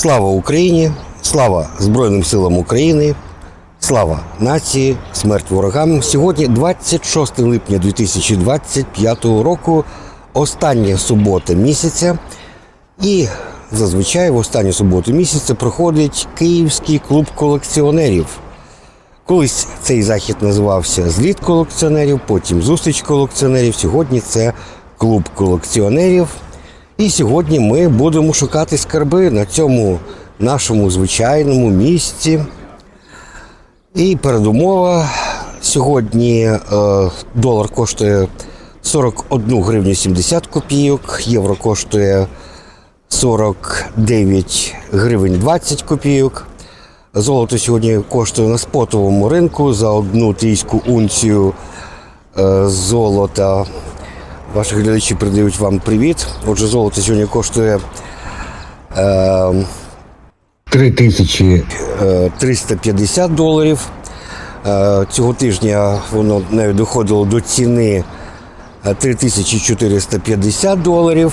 Слава Україні! Слава Збройним силам України! Слава нації! Смерть ворогам! Сьогодні 26 липня 2025 року, остання субота місяця. І зазвичай в останню суботу місяця проходить Київський клуб колекціонерів. Колись цей захід називався Зліт колекціонерів, потім зустріч колекціонерів. Сьогодні це клуб колекціонерів. І сьогодні ми будемо шукати скарби на цьому нашому звичайному місці. І передумова сьогодні е, долар коштує 41 гривню 70 копійок, євро коштує 49 гривень 20 копійок. Золото сьогодні коштує на спотовому ринку за одну трійську унцію е, золота. Ваші глядачі передають вам привіт. Отже, золото сьогодні коштує е, 3350 доларів. Е, цього тижня воно навіть доходило до ціни е, 3450 доларів.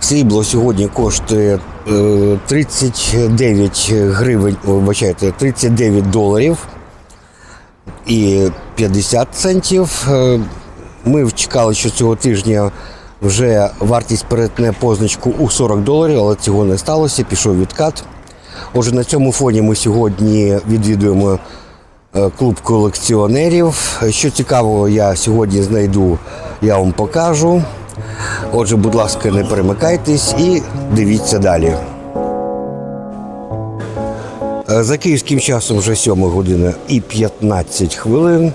Срібло сьогодні коштує е, 39 гривень, о, вибачайте, 39 доларів і 50 центів. Ми чекали, що цього тижня вже вартість перетне позначку у 40 доларів, але цього не сталося, пішов відкат. Отже, на цьому фоні ми сьогодні відвідуємо е, клуб колекціонерів. Що цікавого я сьогодні знайду, я вам покажу. Отже, будь ласка, не перемикайтесь і дивіться далі. Е, За київським часом вже 7 година і 15 хвилин.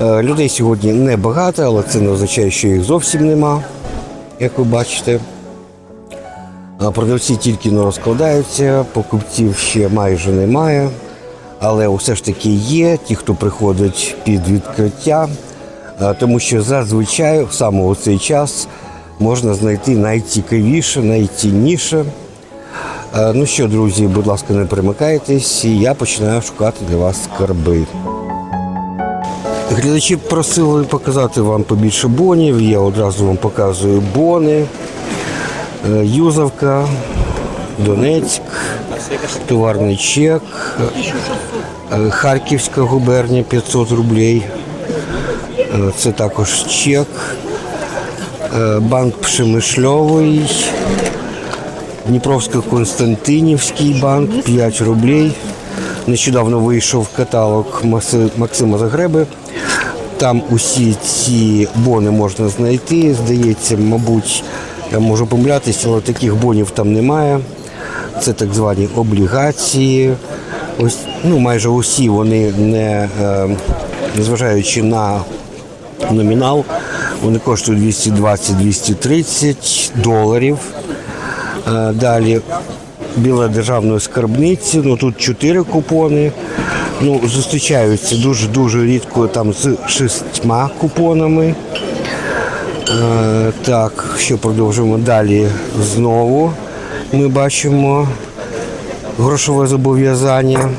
Е, Людей сьогодні небагато, але це не означає, що їх зовсім нема, як ви бачите. Продавці тільки не розкладаються, покупців ще майже немає. Але все ж таки є ті, хто приходить під відкриття, тому що зазвичай саме у цей час можна знайти найцікавіше, найцінніше. Ну що, друзі, будь ласка, не перемикайтесь, і я починаю шукати для вас скарби. Глядачі просили показати вам побільше бонів. Я одразу вам показую бони. Е, Юзовка, Донецьк, товарний чек, е, Харківська губернія 500 рублей. Е, Це також чек. Банк Пшемишльовий, Дніпровсько-Константинівський банк 5 рублей. Нещодавно вийшов каталог Максима Загреби. Там усі ці бони можна знайти. Здається, мабуть, я можу помилятися, але таких бонів там немає. Це так звані облігації. Ось, ну, майже усі вони не е, незважаючи на номінал, вони коштують 220-230 доларів. Е, Далі біла державної скарбниці, ну тут чотири купони. Ну, зустрічаються дуже-дуже рідко там з шістьма купонами. Е, так, що продовжуємо далі знову. Ми бачимо грошове зобов'язання.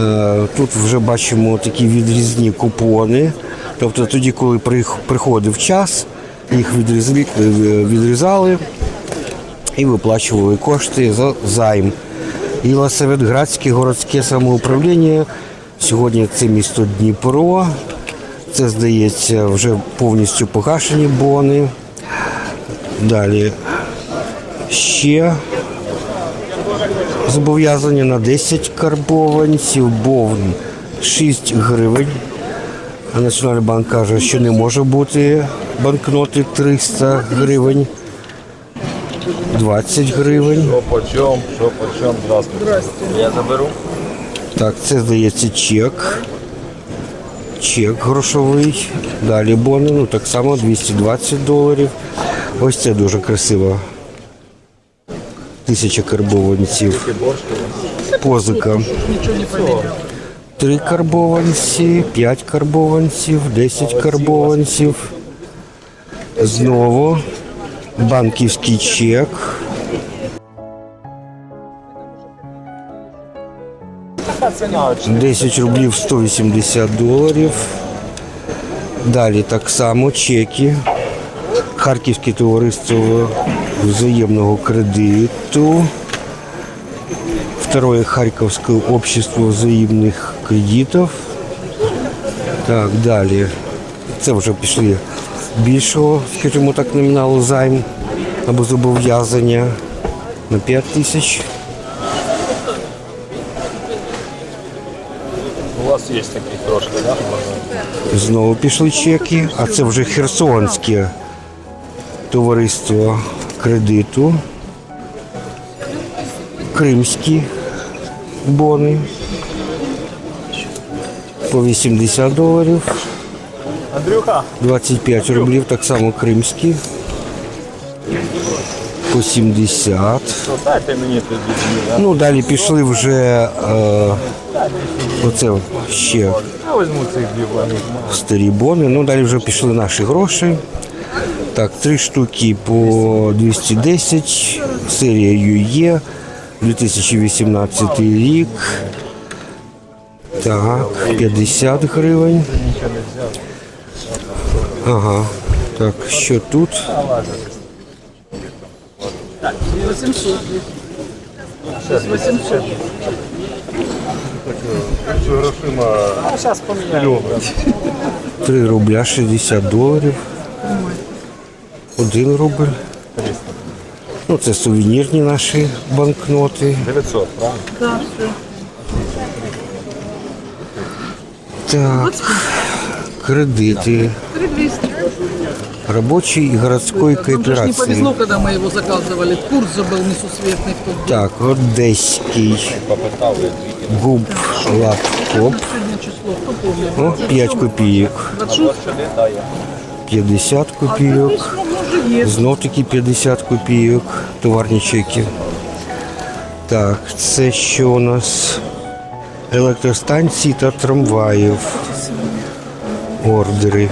Е, Тут вже бачимо такі відрізні купони. Тобто тоді, коли приходив час, їх відрізали і виплачували кошти за займ. І городське самоуправління. Сьогодні це місто Дніпро. Це, здається, вже повністю погашені бони. Далі ще зобов'язання на 10 карбованців, бовн 6 гривень. Національний банк каже, що не може бути банкноти 300 гривень, 20 гривень. Що почем, що почем, здравствуйте. Я заберу. Так, це здається чек. Чек грошовий. Далі бони, ну так само 220 доларів. Ось це дуже красиво. Тисяча карбованців. Позика. Три карбованці, п'ять карбованців, 10 карбованців. Знову банківський чек. 10 рублів 180 доларів. Далі так само чеки. Харківське товариство взаимного кредиту. Второе Харьковское общество взаимных кредитов. Так, далі. Це вже пішли більшого, скажімо так, номіналу займ або зобов'язання на 5 тисяч. У вас є такі трошки, так? Да? Знову пішли чеки, а це вже Херсонське товариство кредиту. Кримські бони по 80 доларів, Андрюха, 25 рублів, так само кримські. По 70. дайте мені тоді Ну, далі пішли вже е, оце ще старі бони. Ну, далі вже пішли наші гроші. Так, три штуки по 210, серія ЮЄ, 2018 рік. Так, 50 гривень. Ага. Так, що тут? 800. 800. А зараз поміняю. 3 рубля 60 доларів. 1 рубль. Ну, це сувенірні наші банкноти. 900, правильно? Да. Так, кредити. 3200. Рабочей и городской Нам же ж не кооперации. повезло, когда мы его заказывали. Курс же был несусветный в тот день. Так, Одеський Попитав я дві. губ лаптоп. Сегодня число, кто помнит? О, 5 копійок. 26? Сюди дає. 50 А копійок. письмо може есть. Знов таки 50 копійок. Товарні чеки. Так, це що у нас? Електростанції та трамваїв. Ордери.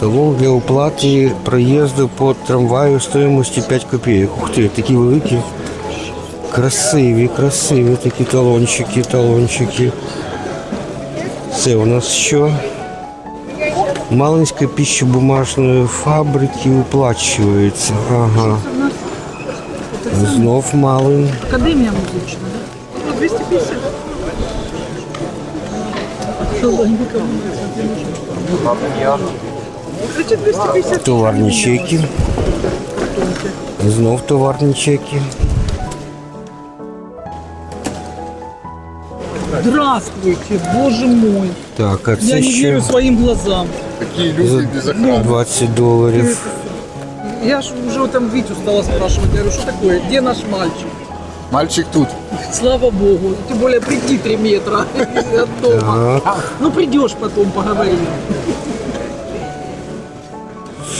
Талон для оплати проїзду по трамваю стоїмості 5 копійок. Ух ти, такі великі. Красиві, красиві такі талончики, талончики. Це у нас що? Малинська пищебумажної фабрики уплачується. Ага. Знов малин. Академия музычная, да? Ну, 250. Солонька. Значит, 250. Товарні чеки. Знов товарні чеки. Здравствуйте, боже мой. Так, а Я не верю ще своим глазам. за 20 доларів. Я ж уже там Витю стала спрашивать. Я говорю, что такое? Где наш мальчик? Мальчик тут. Слава богу. Тем более прийти 3 метра от дома. Ну придешь потом, поговорим.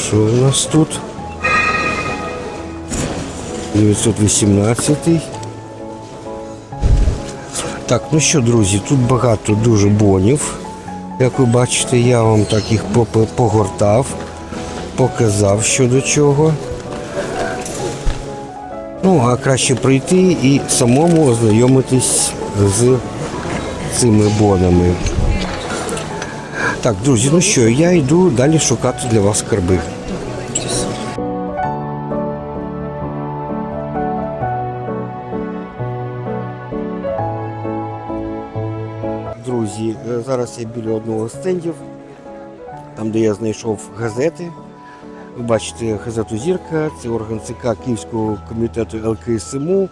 що у нас тут? 918. Так, ну що, друзі, тут багато дуже бонів. Як ви бачите, я вам так їх погортав, показав що до чого. Ну, а краще прийти і самому ознайомитись з цими бонами. Так, друзі, ну що, я йду далі шукати для вас скарби. Друзі, е, зараз я біля одного з стендів, там де я знайшов газети. Бачите газету Зірка, це орган ЦК Київського комітету ЛКСМУ.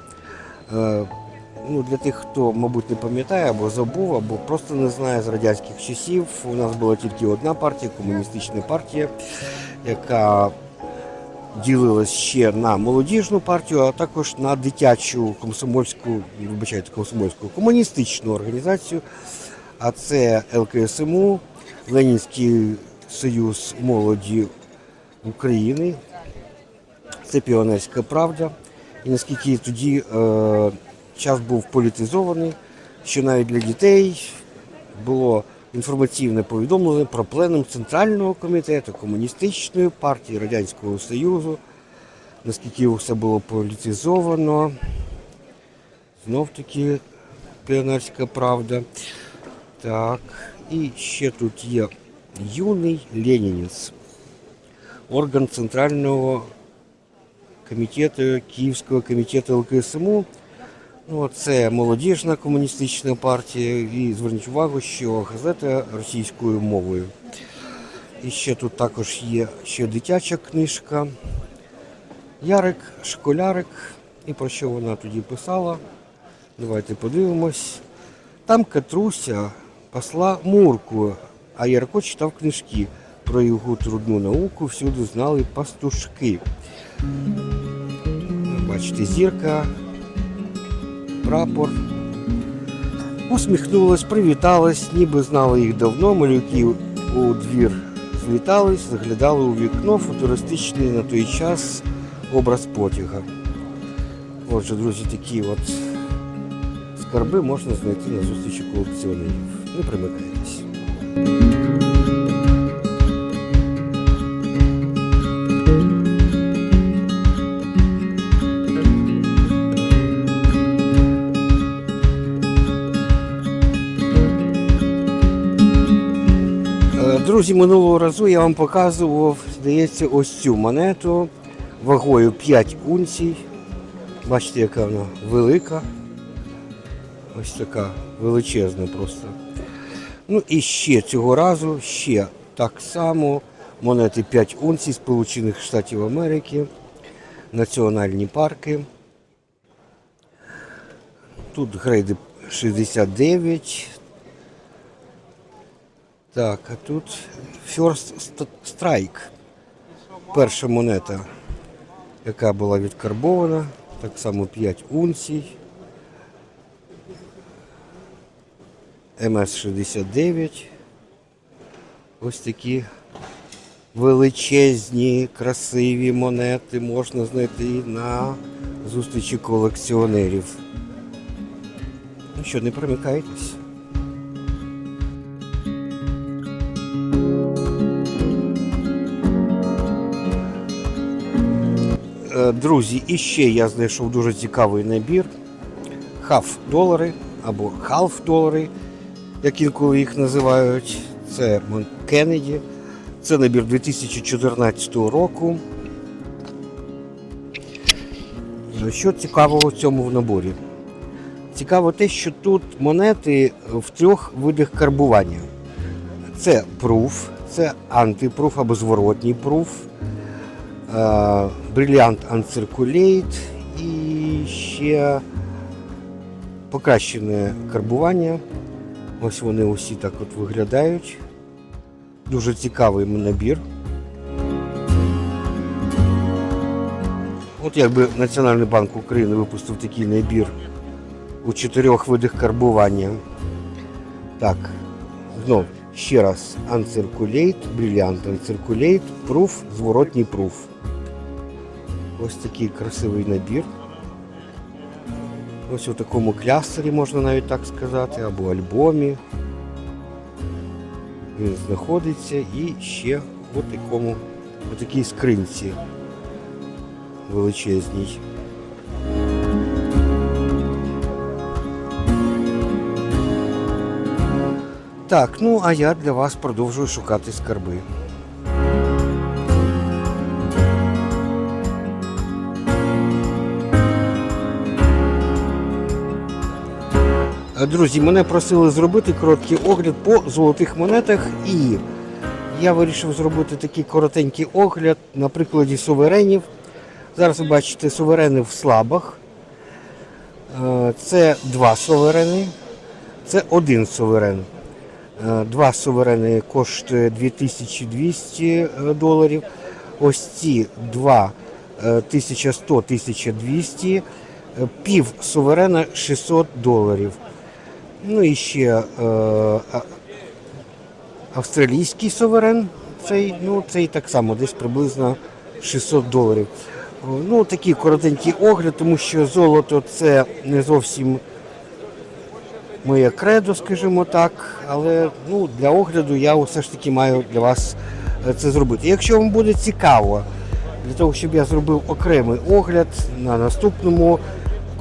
Е, Ну, для тих, хто, мабуть, не пам'ятає або забув, або просто не знає з радянських часів, у нас була тільки одна партія, комуністична партія, яка ділилась ще на молодіжну партію, а також на дитячу комсомольську, вибачайте, комсомольську комуністичну організацію. А це ЛКСМУ, Ленінський союз молоді України, це Піонерська правда. І наскільки тоді е, час був політизований, що навіть для дітей було інформаційне повідомлення про пленум Центрального комітету Комуністичної партії Радянського Союзу, наскільки все було політизовано. Знов таки піонерська правда. Так, і ще тут є юний ленінець, орган Центрального комітету Київського комітету ЛКСМУ. Ну, це молодіжна комуністична партія. І зверніть увагу, що газета російською мовою. І ще тут також є ще дитяча книжка. Ярик, школярик. І про що вона тоді писала? Давайте подивимось. Там Катруся посла Мурку, а Ярко читав книжки про його трудну науку, всюди знали пастушки. Бачите, зірка, прапор. Усміхнулась, привіталась, ніби знали їх давно. Малюки у двір злітались, заглядали у вікно футуристичний на той час образ потяга. Отже, друзі, такі от скарби можна знайти на зустрічі колекціонерів. Не примикайтесь. Друзі, минулого разу я вам показував, здається, ось цю монету вагою 5 унцій. Бачите, яка вона велика. Ось така величезна просто. Ну і ще цього разу, ще так само монети 5 унцій Сполучених Штатів Америки, національні парки. Тут грейди 69. Так, а тут First Strike. Перша монета, яка була відкарбована, так само 5 унцій. МС-69. Ось такі величезні, красиві монети можна знайти на зустрічі колекціонерів. Ну що, не примикайтесь. Друзі, і ще я знайшов дуже цікавий набір. Хаф долари або халф долари, як інколи їх називають. Це Кеннеді. Це набір 2014 року. Е, Що цікавого в цьому наборі? Цікаво те, що тут монети в трьох видах карбування. Це пруф, це антипруф або зворотній пруф, бриліант Uncirculate і ще покращене карбування. Ось вони усі так от виглядають. Дуже цікавий набір. От якби Національний банк України випустив такий набір у чотирьох видах карбування. Так, знов ще раз Uncirculate, Brilliant Uncirculate, Proof, зворотній Proof. Ось такий красивий набір. Ось у такому клястері, можна навіть так сказати, або альбомі. Він знаходиться і ще у такому, у такій скринці величезній. Так, ну а я для вас продовжую шукати скарби. Друзі, мене просили зробити короткий огляд по золотих монетах, і я вирішив зробити такий коротенький огляд на прикладі суверенів. Зараз ви бачите суверени в слабах. Е, Це два суверени, це один суверен. Е, Два суверени коштує 2200 доларів. Ось ці два е, 1100-1200, е, пів суверена 600 доларів. Ну і ще е, австралійський суверен, цей, ну, цей так само, десь приблизно 600 доларів. Ну, такий коротенький огляд, тому що золото це не зовсім моє кредо, скажімо так. Але ну, для огляду я все ж таки маю для вас е, це зробити. Якщо вам буде цікаво, для того, щоб я зробив окремий огляд на наступному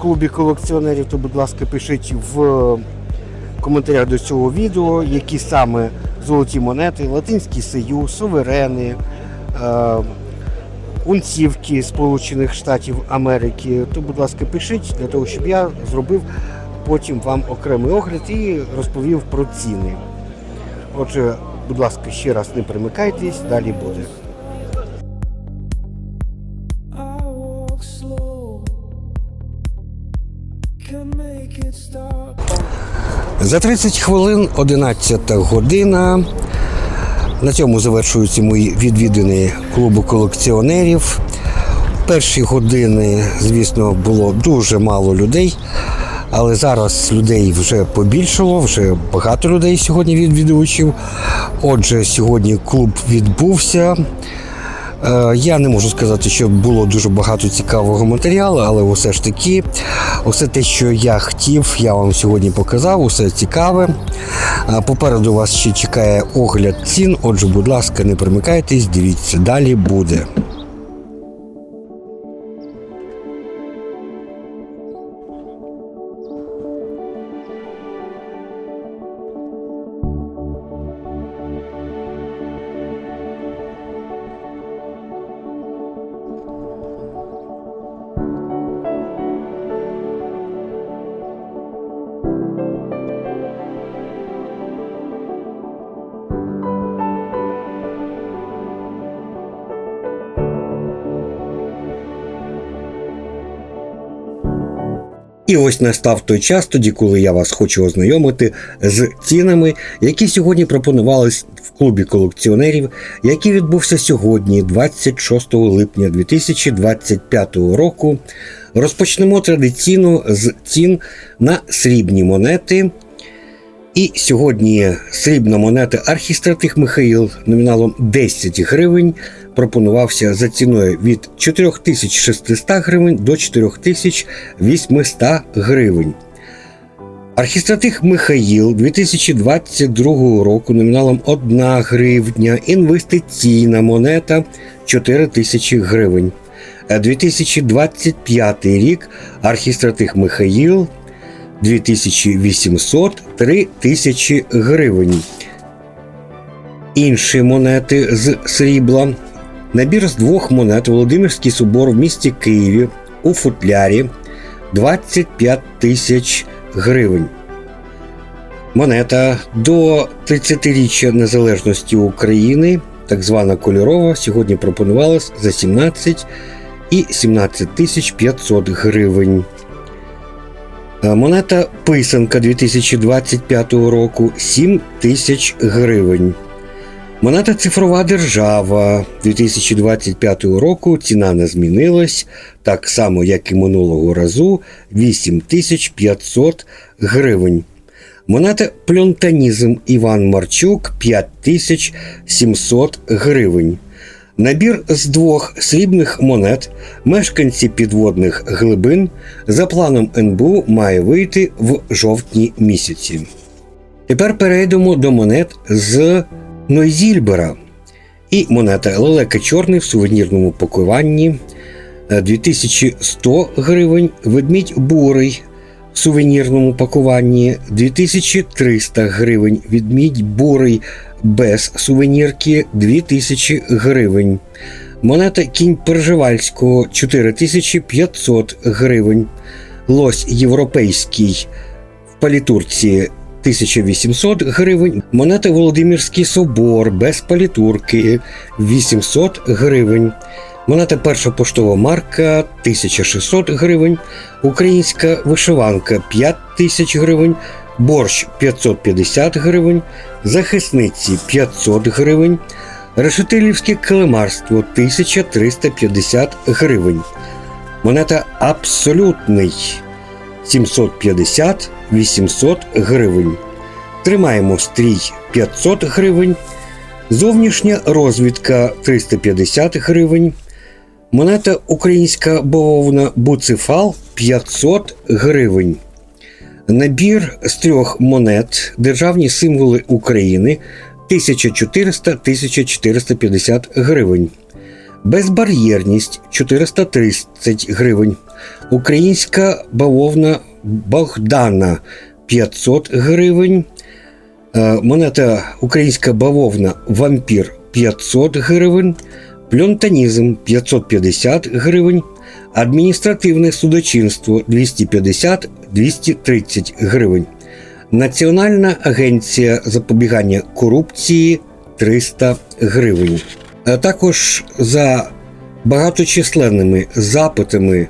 клубі колекціонерів, то, будь ласка, пишіть в коментарях до цього відео, які саме золоті монети, Латинський Союз, суверени, е, унцівки Сполучених Штатів Америки. То, будь ласка, пишіть для того, щоб я зробив потім вам окремий огляд і розповів про ціни. Отже, будь ласка, ще раз не примикайтесь, далі буде. За 30 хвилин 11 година. На цьому завершуються мої відвідини клубу колекціонерів. Перші години, звісно, було дуже мало людей, але зараз людей вже побільшало, вже багато людей сьогодні відвідувачів. Отже, сьогодні клуб відбувся. Е, Я не можу сказати, що було дуже багато цікавого матеріалу, але все ж таки, усе те, що я хотів, я вам сьогодні показав, усе цікаве. Е, Попереду вас ще чекає огляд цін. Отже, будь ласка, не примикайтесь, дивіться, далі буде. І ось настав той час, тоді, коли я вас хочу ознайомити з цінами, які сьогодні пропонувались в клубі колекціонерів, який відбувся сьогодні, 26 липня 2025 року. Розпочнемо традиційно з цін на срібні монети. І сьогодні срібна монета архістратих Михаїл номіналом 10 гривень пропонувався за ціною від 4600 гривень до 4800 гривень. Архістратих Михаїл 2022 року номіналом 1 гривня, інвестиційна монета 4000 гривень. Е, 2025 рік архістратих Михаїл 2800 3000 гривень. Інші монети з срібла. Набір з двох монет Володимирський собор в місті Києві у футлярі 25 тисяч гривень. Монета до 30-річчя незалежності України, так звана кольорова, сьогодні пропонувалась за 17 і 17 тисяч 500 гривень. Е, Монета писанка 2025 року 7 тисяч гривень. Монета цифрова держава 2025 року ціна не змінилась, так само як і минулого разу 8500 гривень. Монета плюнтанізм Іван Марчук 5700 гривень. Набір з двох срібних монет мешканці підводних глибин за планом НБУ має вийти в жовтні місяці. Тепер перейдемо до монет з Нойзільбера. І монета лелека чорний в сувенірному пакуванні. Е, 2100 гривень, ведмідь бурий в сувенірному пакуванні. 2300 гривень, ведмідь бурий без сувенірки. 2000 гривень. Монета кінь Пержевальського 4500 гривень. Лось європейський в палітурці 1800 гривень. Монета Володимирський собор без палітурки 800 гривень. Монета перша поштова марка 1600 гривень. Українська вишиванка 5000 гривень. Борщ 550 гривень. Захисниці 500 гривень. Решетилівське килимарство 1350 гривень. Монета абсолютний 750-800 гривень. Тримаємо стрій 500 гривень. Зовнішня розвідка 350 гривень. Монета українська бавовна Буцефал 500 гривень. Набір з трьох монет Державні символи України 1400-1450 гривень. Безбар'єрність 430 гривень. Українська бавовна Богдана 500 гривень. Е, Монета українська бавовна Вампір 500 гривень. Пльонтанізм 550 гривень. Адміністративне судочинство 250-230 гривень. Національна агенція запобігання корупції 300 гривень. А також за багаточисленними запитами е,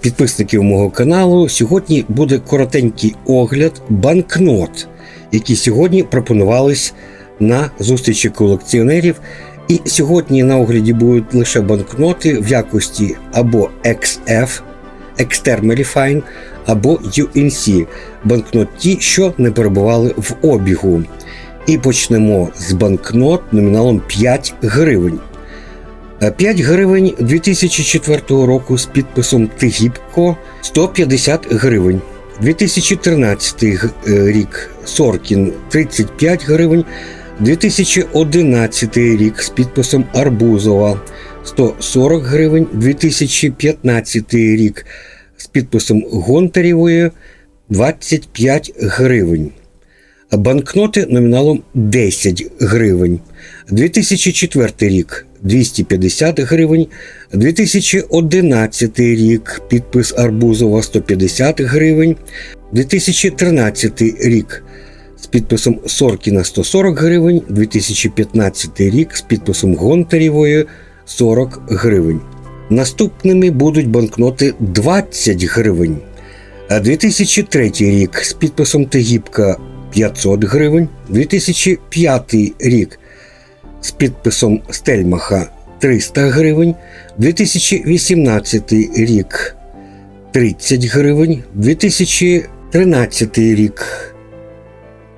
підписників мого каналу сьогодні буде коротенький огляд банкнот, які сьогодні пропонувались на зустрічі колекціонерів. І сьогодні на огляді будуть лише банкноти в якості або XF, Extremely Fine, або UNC, банкнот ті, що не перебували в обігу. І почнемо з банкнот номіналом 5 гривень. Е, 5 гривень 2004 року з підписом Тигіпко 150 гривень. 2013 е, рік Соркін 35 гривень. 2011 рік з підписом Арбузова 140 гривень. 2015 рік з підписом Гонтарєвої 25 гривень. Банкноти номіналом 10 гривень. 2004 рік 250 гривень. 2011 рік підпис Арбузова 150 гривень. 2013 рік з підписом Соркіна 140 гривень. 2015 рік з підписом Гонтарєвої 40 гривень. Наступними будуть банкноти 20 гривень. А 2003 рік з підписом Тегібка 500 гривень, 2005 рік з підписом Стельмаха 300 гривень, 2018 рік 30 гривень, 2013 рік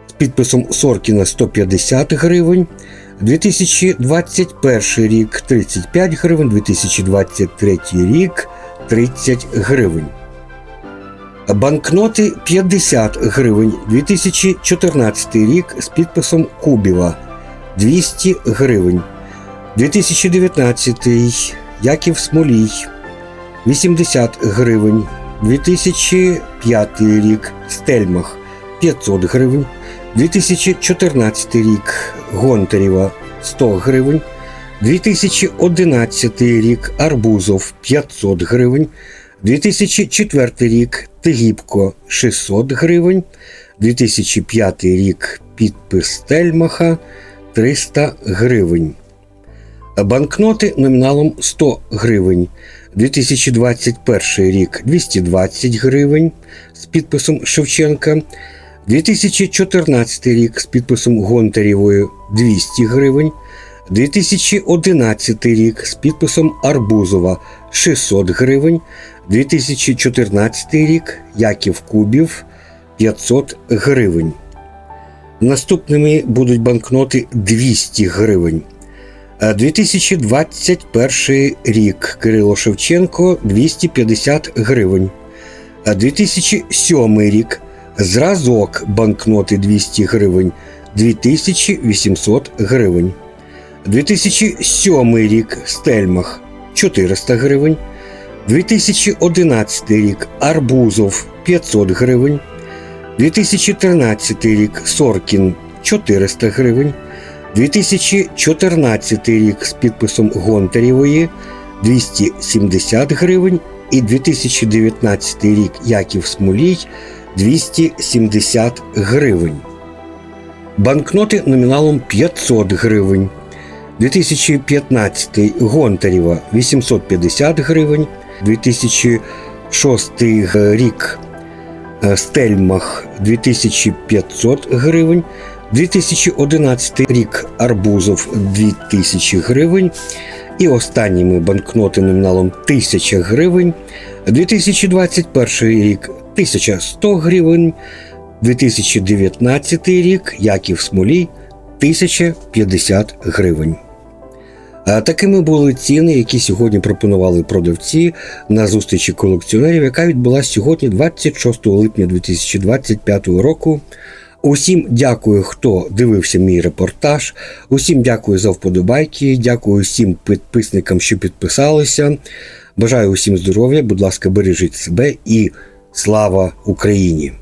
з підписом Соркіна 150 гривень, 2021 рік 35 гривень, 2023 рік 30 гривень. Банкноти 50 гривень 2014 рік з підписом Кубіва 200 гривень. 2019 Яків Смолій 80 гривень. 2005 рік Стельмах 500 гривень. 2014 рік Гонтарєва 100 гривень. 2011 рік Арбузов 500 гривень. 2004 рік Тигіпко 600 гривень, 2005 рік підпис Стельмаха 300 гривень. Банкноти номіналом 100 гривень. 2021 рік 220 гривень з підписом Шевченка. 2014 рік з підписом Гонтарєвої 200 гривень. 2011 рік з підписом Арбузова 600 гривень. 2014 рік Яків Кубів 500 гривень. Наступними будуть банкноти 200 гривень. 2021 рік Кирило Шевченко 250 гривень. 2007 рік зразок банкноти 200 гривень 2800 гривень. 2007 рік Стельмах 400 гривень. 2011 рік Арбузов 500 гривень. 2013 рік Соркін 400 гривень. 2014 рік з підписом Гонтарєвої 270 гривень. І 2019 рік Яків Смолій 270 гривень. Банкноти номіналом 500 гривень. 2015 Гонтарєва 850 гривень, 2006 рік Стельмах 2500 гривень, 2011 рік Арбузов 2000 гривень. І останніми банкноти номіналом 1000 гривень, 2021 рік 1100 гривень, 2019 рік Яків Смолій 1050 гривень. А Такими були ціни, які сьогодні пропонували продавці на зустрічі колекціонерів, яка відбулася сьогодні, 26 липня 2025 року. Усім дякую, хто дивився мій репортаж. Усім дякую за вподобайки. Дякую всім підписникам, що підписалися. Бажаю усім здоров'я. Будь ласка, бережіть себе і слава Україні!